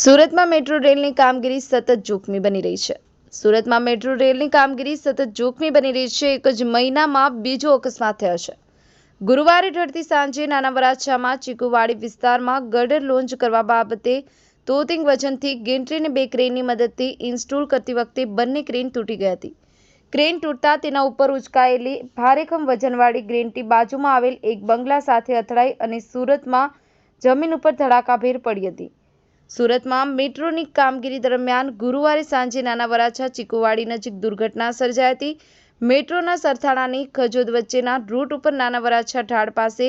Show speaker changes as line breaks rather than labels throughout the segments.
સુરતમાં મેટ્રો રેલની કામગીરી સતત જોખમી બની રહી છે. સુરતમાં મેટ્રો રેલની કામગીરી સતત જોખમી બની રહી છે. એક જ મહિનામાં બીજો અકસ્માત થયો છે. ગુરુવારે ઢળતી સાંજે નાના વરાછામાં ચીકુવાડી વિસ્તારમાં ગર્ડર લોન્ચ કરવા બાબતે તોતિંગ વજનથી ગેન્ટ્રીને બે ક્રેનની મદદથી ઇન્સ્ટોલ કરતી વખતે બંને ક્રેન તૂટી ગઈ હતી. ક્રેન તૂટતા તેના ઉપર ઉચકાયેલી ભારેખમ વજનવાળી ગ્રેન્ટી બાજુમાં આવેલ એક બંગલા સાથે અથડાઈ અને સુરતમાં જમીન ઉપર ધડાકાભેર પડી હતી. સુરતમાં મેટ્રોની કામગીરી દરમિયાન ગુરુવારે સાંજે નાના વરાછા ચીકુવાડી નજીક દુર્ઘટના સર્જાઈ હતી. મેટ્રોના સરથાણાની ખજોદ વચ્ચેના રૂટ ઉપર નાના વરાછા ઢાળ પાસે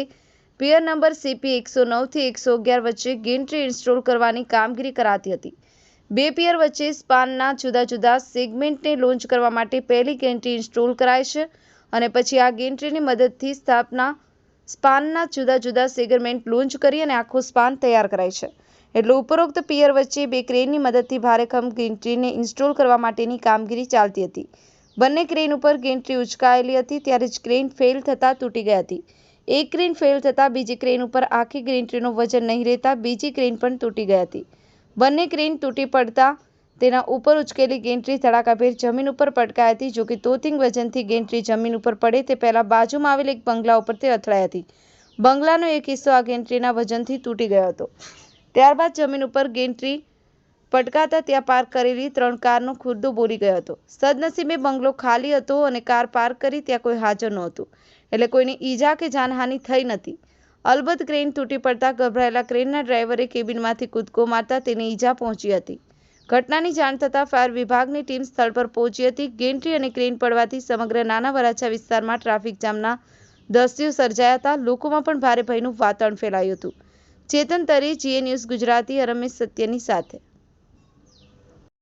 પિયર નંબર સીપી એકસો નવથી એકસો અગિયાર વચ્ચે ગેન્ટ્રી ઇન્સ્ટોલ કરવાની કામગીરી કરાતી હતી. બે પિયર વચ્ચે સ્પાનના જુદા જુદા સેગમેન્ટને લોન્ચ કરવા માટે પહેલી ગેન્ટ્રી ઇન્સ્ટોલ કરાય છે અને પછી આ ગેન્ટ્રીની મદદથી સ્થાપના સ્પાનના જુદા જુદા સેગમેન્ટ લોન્ચ કરી અને આખો સ્પાન તૈયાર કરાય છે. એટલે ઉપરોક્ત પિયર વચ્ચે બે ક્રેનની મદદથી ભારેખમ ગેન્ટ્રીને ઇન્સ્ટોલ કરવા માટેની કામગીરી ચાલતી હતી. બંને ક્રેન ઉપર ગેન્ટ્રી ઉચકાયેલી હતી, ત્યારે જ ક્રેન ફેલ થતાં તૂટી ગઈ હતી. એક ક્રેન ફેલ થતાં બીજી ક્રેન ઉપર આખી ગેન્ટ્રીનું વજન નહીં રહેતા બીજી ક્રેન પણ તૂટી ગઈ હતી. બંને ક્રેન તૂટી પડતા તેના ઉપર ઉચકેલી ગેન્ટ્રી ધડાકાભેર જમીન ઉપર પટકાઈ હતી, જોકે તોતિંગ વજનથી ગેન્ટ્રી જમીન ઉપર પડે તે પહેલાં બાજુમાં આવેલ એક બંગલા ઉપર તે અથડાઈ હતી. બંગલાનો એક હિસ્સો આ ગેન્ટ્રીના વજનથી તૂટી ગયો હતો. ત્યારબાદ જમીન ઉપર ગેન્ટ્રી પટકાતા ત્યાં પાર્ક કરેલી ત્રણ કારનો ખુરદો બોલી ગયો હતો. સદનસીબે બંગલો ખાલી હતો અને કાર પાર્ક કરી ત્યાં કોઈ હાજર નહોતું. એટલે કોઈને ઈજા કે જાનહાનિ થઈ નથી. અલબત્ત ક્રેન તૂટી પડતા ગભરાયેલા ક્રેનના ડ્રાઈવરે કેબિનમાંથી કૂદકો મારતા તેને ઈજા પહોંચી હતી. ઘટનાની જાણ થતાં ફાયર વિભાગની ટીમ સ્થળ પર પહોંચી હતી. ગેન્ટ્રી અને ક્રેન પડવાથી સમગ્ર નાના વરાછા વિસ્તારમાં ટ્રાફિક જામના દ્રશ્યો સર્જાયા હતા. લોકોમાં પણ ભારે ભયનું વાતાવરણ ફેલાયું હતું. ચેતન તરી જીએ ન્યૂઝ ગુજરાતી રમેશ સત્યની સાથે